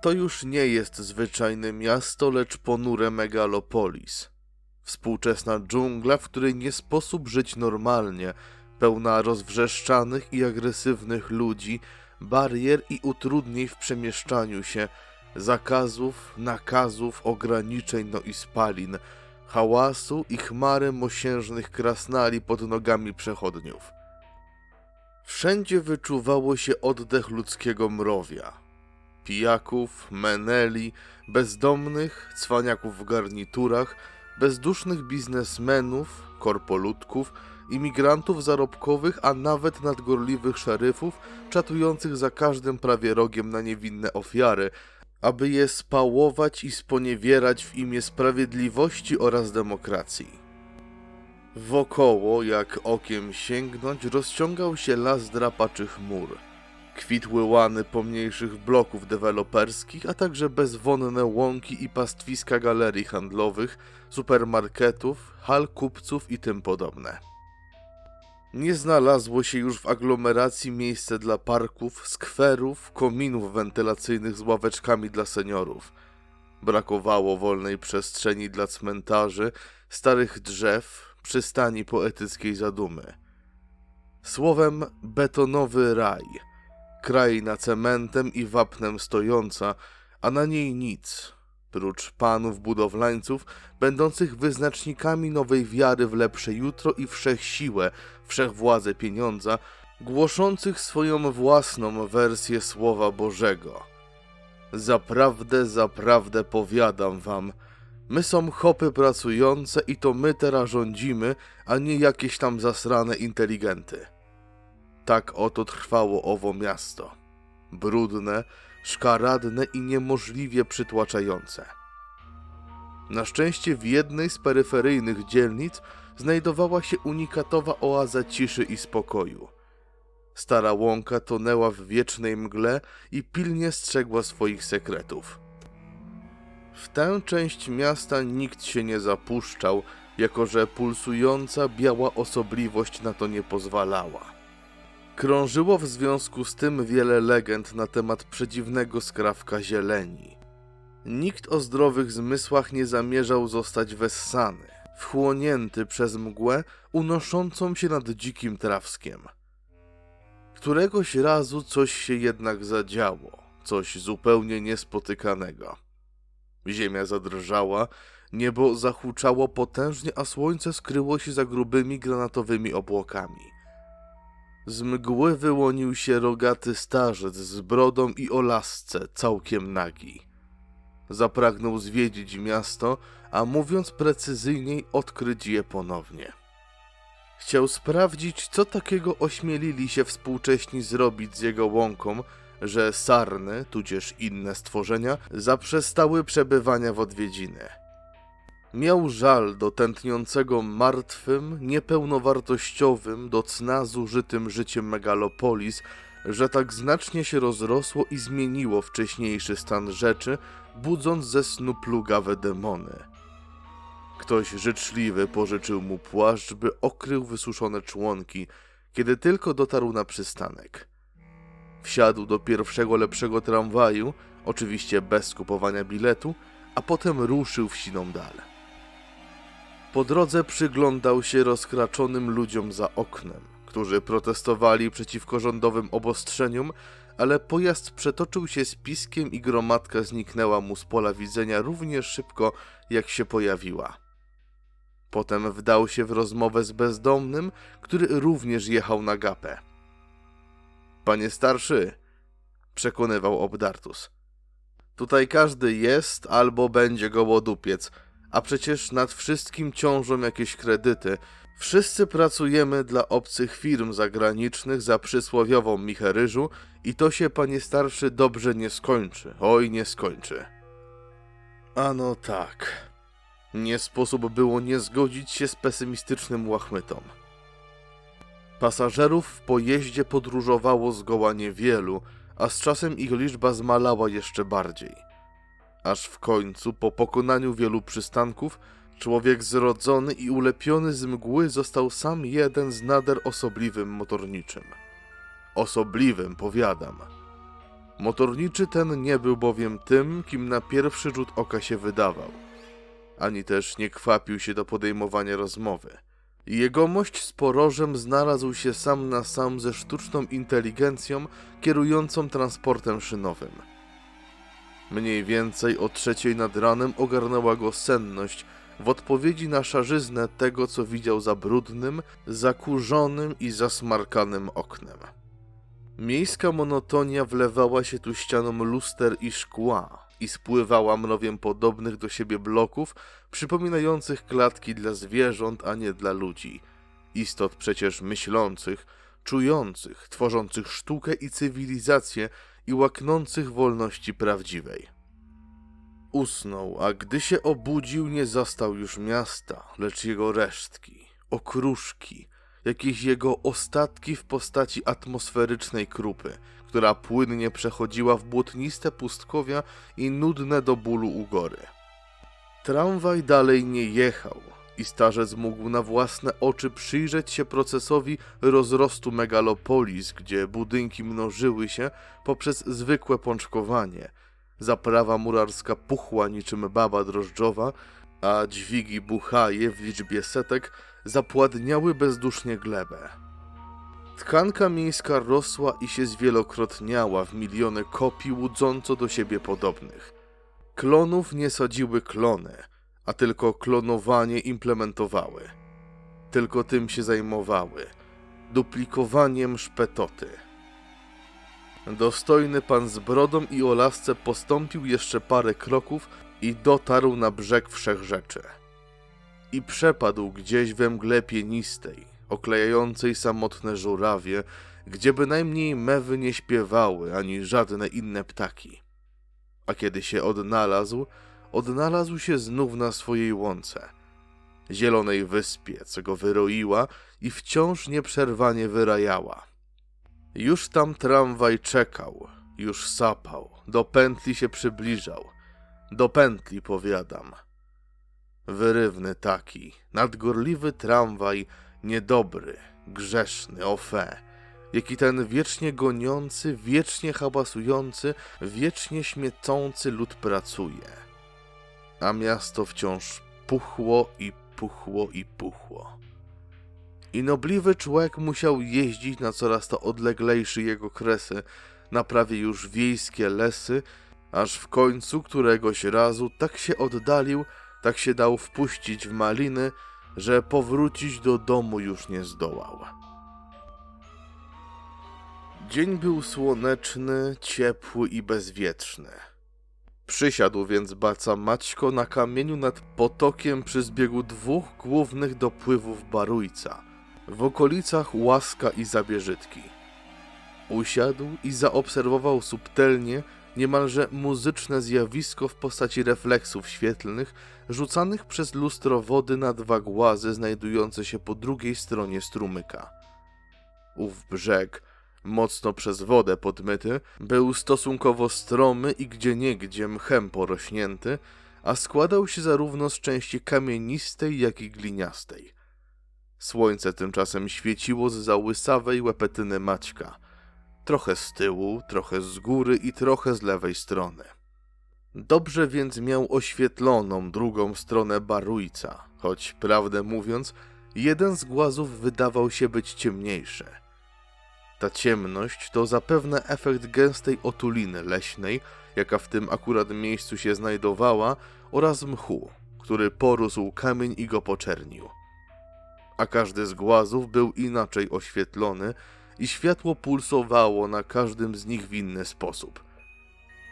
To już nie jest zwyczajne miasto, lecz ponure megalopolis. Współczesna dżungla, w której nie sposób żyć normalnie, pełna rozwrzeszczanych i agresywnych ludzi, barier i utrudnień w przemieszczaniu się, zakazów, nakazów, ograniczeń, no i spalin, hałasu i chmary mosiężnych krasnali pod nogami przechodniów. Wszędzie wyczuwało się oddech ludzkiego mrowia. Pijaków, meneli, bezdomnych, cwaniaków w garniturach, bezdusznych biznesmenów, korpolutków, imigrantów zarobkowych, a nawet nadgorliwych szeryfów, czatujących za każdym prawie rogiem na niewinne ofiary, aby je spałować i sponiewierać w imię sprawiedliwości oraz demokracji. Wokoło, jak okiem sięgnąć, rozciągał się las drapaczych chmur. Kwitły łany pomniejszych bloków deweloperskich, a także bezwonne łąki i pastwiska galerii handlowych, supermarketów, hal kupców i tym podobne. Nie znalazło się już w aglomeracji miejsce dla parków, skwerów, kominów wentylacyjnych z ławeczkami dla seniorów. Brakowało wolnej przestrzeni dla cmentarzy, starych drzew, przystani poetyckiej zadumy. Słowem betonowy raj, kraina cementem i wapnem stojąca, a na niej nic, prócz panów budowlańców, będących wyznacznikami nowej wiary w lepsze jutro i wszechsiłę, wszechwładzę pieniądza, głoszących swoją własną wersję Słowa Bożego. Zaprawdę, zaprawdę powiadam wam, my są chopy pracujące i to my teraz rządzimy, a nie jakieś tam zasrane inteligenty. Tak oto trwało owo miasto. Brudne, szkaradne i niemożliwie przytłaczające. Na szczęście w jednej z peryferyjnych dzielnic znajdowała się unikatowa oaza ciszy i spokoju. Stara łąka tonęła w wiecznej mgle i pilnie strzegła swoich sekretów. W tę część miasta nikt się nie zapuszczał, jako że pulsująca biała osobliwość na to nie pozwalała. Krążyło w związku z tym wiele legend na temat przedziwnego skrawka zieleni. Nikt o zdrowych zmysłach nie zamierzał zostać wessany, wchłonięty przez mgłę unoszącą się nad dzikim trawskiem. Któregoś razu coś się jednak zadziało, coś zupełnie niespotykanego. Ziemia zadrżała, niebo zahuczało potężnie, a słońce skryło się za grubymi granatowymi obłokami. Z mgły wyłonił się rogaty starzec z brodą i o lasce, całkiem nagi. Zapragnął zwiedzić miasto, a mówiąc precyzyjniej, odkryć je ponownie. Chciał sprawdzić, co takiego ośmielili się współcześni zrobić z jego łąką, że sarny, tudzież inne stworzenia, zaprzestały przebywania w odwiedziny. Miał żal do tętniącego martwym, niepełnowartościowym, do cna zużytym życiem megalopolis, że tak znacznie się rozrosło i zmieniło wcześniejszy stan rzeczy, budząc ze snu plugawe demony. Ktoś życzliwy pożyczył mu płaszcz, by okrył wysuszone członki, kiedy tylko dotarł na przystanek. Wsiadł do pierwszego lepszego tramwaju, oczywiście bez kupowania biletu, a potem ruszył w siną. Po drodze przyglądał się rozkraczonym ludziom za oknem, którzy protestowali przeciwko rządowym obostrzeniom, ale pojazd przetoczył się z piskiem i gromadka zniknęła mu z pola widzenia równie szybko, jak się pojawiła. Potem wdał się w rozmowę z bezdomnym, który również jechał na gapę. Panie starszy, przekonywał Obdartus. Tutaj każdy jest albo będzie gołodupiec, a przecież nad wszystkim ciążą jakieś kredyty. Wszyscy pracujemy dla obcych firm zagranicznych za przysłowiową micheryżu i to się, panie starszy, dobrze nie skończy. Oj, nie skończy. Ano tak. Nie sposób było nie zgodzić się z pesymistycznym łachmytą. Pasażerów w pojeździe podróżowało zgoła niewielu, a z czasem ich liczba zmalała jeszcze bardziej. Aż w końcu, po pokonaniu wielu przystanków, człowiek zrodzony i ulepiony z mgły został sam jeden z nader osobliwym motorniczym. Osobliwym, powiadam. Motorniczy ten nie był bowiem tym, kim na pierwszy rzut oka się wydawał, ani też nie kwapił się do podejmowania rozmowy. Jegomość z porożem znalazł się sam na sam ze sztuczną inteligencją kierującą transportem szynowym. Mniej więcej o trzeciej nad ranem ogarnęła go senność w odpowiedzi na szarzyznę tego, co widział za brudnym, zakurzonym i zasmarkanym oknem. Miejska monotonia wlewała się tu ścianą luster i szkła i spływała mrowiem podobnych do siebie bloków, przypominających klatki dla zwierząt, a nie dla ludzi. Istot przecież myślących, czujących, tworzących sztukę i cywilizację i łaknących wolności prawdziwej. Usnął, a gdy się obudził, nie zastał już miasta, lecz jego resztki, okruszki, jakieś jego ostatki w postaci atmosferycznej krupy, która płynnie przechodziła w błotniste pustkowia i nudne do bólu ugory. Tramwaj dalej nie jechał i starzec mógł na własne oczy przyjrzeć się procesowi rozrostu megalopolis, gdzie budynki mnożyły się poprzez zwykłe pączkowanie. Zaprawa murarska puchła niczym baba drożdżowa, a dźwigi buchaje w liczbie setek zapładniały bezdusznie glebę. Tkanka miejska rosła i się zwielokrotniała w miliony kopii łudząco do siebie podobnych. Klonów nie sadziły klony, a tylko klonowanie implementowały. Tylko tym się zajmowały duplikowaniem szpetoty. Dostojny pan z brodą i o lasce postąpił jeszcze parę kroków i dotarł na brzeg wszechrzeczy. I przepadł gdzieś we mgle pienistej, oklejającej samotne żurawie, gdzie bynajmniej mewy nie śpiewały ani żadne inne ptaki. A kiedy się odnalazł, odnalazł się znów na swojej łące, zielonej wyspie, co go wyroiła i wciąż nieprzerwanie wyrajała. Już tam tramwaj czekał, już sapał, do pętli się przybliżał. Do pętli, powiadam. Wyrywny taki, nadgorliwy tramwaj, niedobry, grzeszny, ofe, jaki ten wiecznie goniący, wiecznie hałasujący, wiecznie śmiecący lud pracuje. A miasto wciąż puchło i puchło i puchło. I nobliwy człowiek musiał jeździć na coraz to odleglejszy jego kresy, na prawie już wiejskie lesy, aż w końcu któregoś razu tak się oddalił, tak się dał wpuścić w maliny, że powrócić do domu już nie zdołał. Dzień był słoneczny, ciepły i bezwietrzny. Przysiadł więc baca Maćko na kamieniu nad potokiem przy zbiegu dwóch głównych dopływów Barujca, w okolicach Łaska i Zabierzytki. Usiadł i zaobserwował subtelnie niemalże muzyczne zjawisko w postaci refleksów świetlnych rzucanych przez lustro wody na dwa głazy znajdujące się po drugiej stronie strumyka. Ów brzeg, mocno przez wodę podmyty, był stosunkowo stromy i gdzieniegdzie mchem porośnięty, a składał się zarówno z części kamienistej, jak i gliniastej. Słońce tymczasem świeciło z za łysawej łepetyny Maćka. Trochę z tyłu, trochę z góry i trochę z lewej strony. Dobrze więc miał oświetloną drugą stronę barujca, choć prawdę mówiąc, jeden z głazów wydawał się być ciemniejszy. Ta ciemność to zapewne efekt gęstej otuliny leśnej, jaka w tym akurat miejscu się znajdowała, oraz mchu, który porósł kamień i go poczernił. A każdy z głazów był inaczej oświetlony i światło pulsowało na każdym z nich w inny sposób.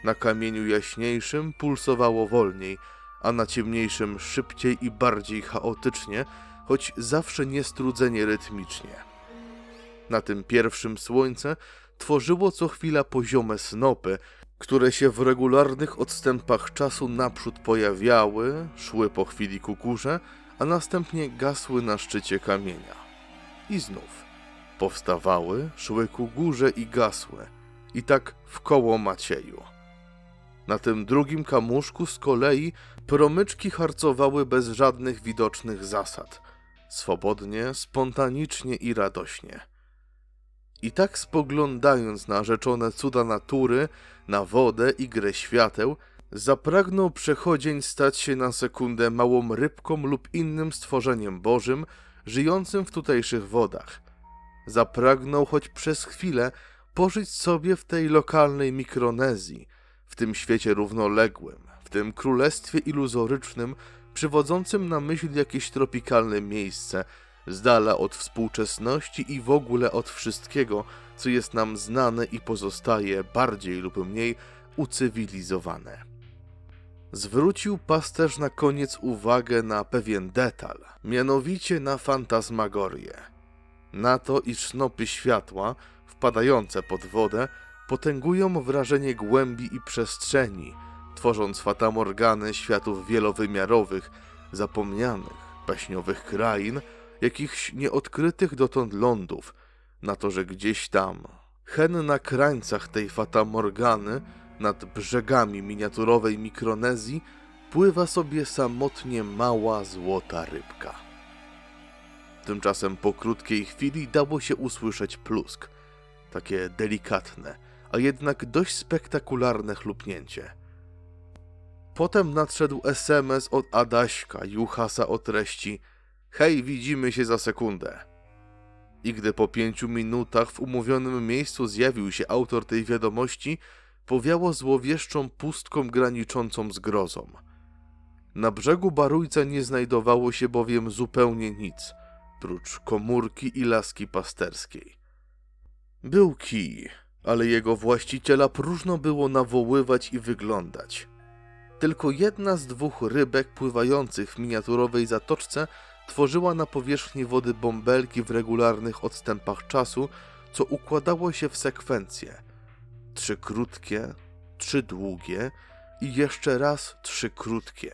Na kamieniu jaśniejszym pulsowało wolniej, a na ciemniejszym szybciej i bardziej chaotycznie, choć zawsze niestrudzenie rytmicznie. Na tym pierwszym słońce tworzyło co chwila poziome snopy, które się w regularnych odstępach czasu naprzód pojawiały, szły po chwili ku górze, a następnie gasły na szczycie kamienia. I znów powstawały, szły ku górze i gasły, i tak w koło Macieju. Na tym drugim kamuszku z kolei promyczki harcowały bez żadnych widocznych zasad, swobodnie, spontanicznie i radośnie. I tak spoglądając na rzeczone cuda natury, na wodę i grę świateł, zapragnął przechodzień stać się na sekundę małą rybką lub innym stworzeniem bożym, żyjącym w tutejszych wodach. Zapragnął choć przez chwilę pożyć sobie w tej lokalnej Mikronezji, w tym świecie równoległym, w tym królestwie iluzorycznym, przywodzącym na myśl jakieś tropikalne miejsce, z dala od współczesności i w ogóle od wszystkiego, co jest nam znane i pozostaje bardziej lub mniej ucywilizowane. Zwrócił pasterz na koniec uwagę na pewien detal, mianowicie na fantasmagorię. Na to, iż snopy światła, wpadające pod wodę, potęgują wrażenie głębi i przestrzeni, tworząc fatamorgany światów wielowymiarowych, zapomnianych, baśniowych krain, jakichś nieodkrytych dotąd lądów, na to, że gdzieś tam, hen na krańcach tej fatamorgany, nad brzegami miniaturowej Mikronezji, pływa sobie samotnie mała złota rybka. Tymczasem po krótkiej chwili dało się usłyszeć plusk, takie delikatne, a jednak dość spektakularne chlupnięcie. Potem nadszedł SMS od Adaśka, Juhasa o treści Hej, widzimy się za sekundę. I gdy po pięciu minutach w umówionym miejscu zjawił się autor tej wiadomości, powiało złowieszczą pustką graniczącą z grozą. Na brzegu Barujca nie znajdowało się bowiem zupełnie nic, prócz komórki i laski pasterskiej. Był kij, ale jego właściciela próżno było nawoływać i wyglądać. Tylko jedna z dwóch rybek pływających w miniaturowej zatoczce tworzyła na powierzchni wody bąbelki w regularnych odstępach czasu, co układało się w sekwencje. Trzy krótkie, trzy długie i jeszcze raz trzy krótkie.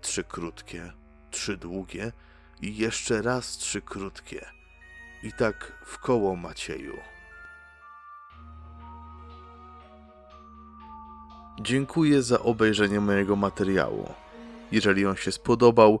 Trzy krótkie, trzy długie i jeszcze raz trzy krótkie. I tak w koło Macieju. Dziękuję za obejrzenie mojego materiału. Jeżeli on się spodobał,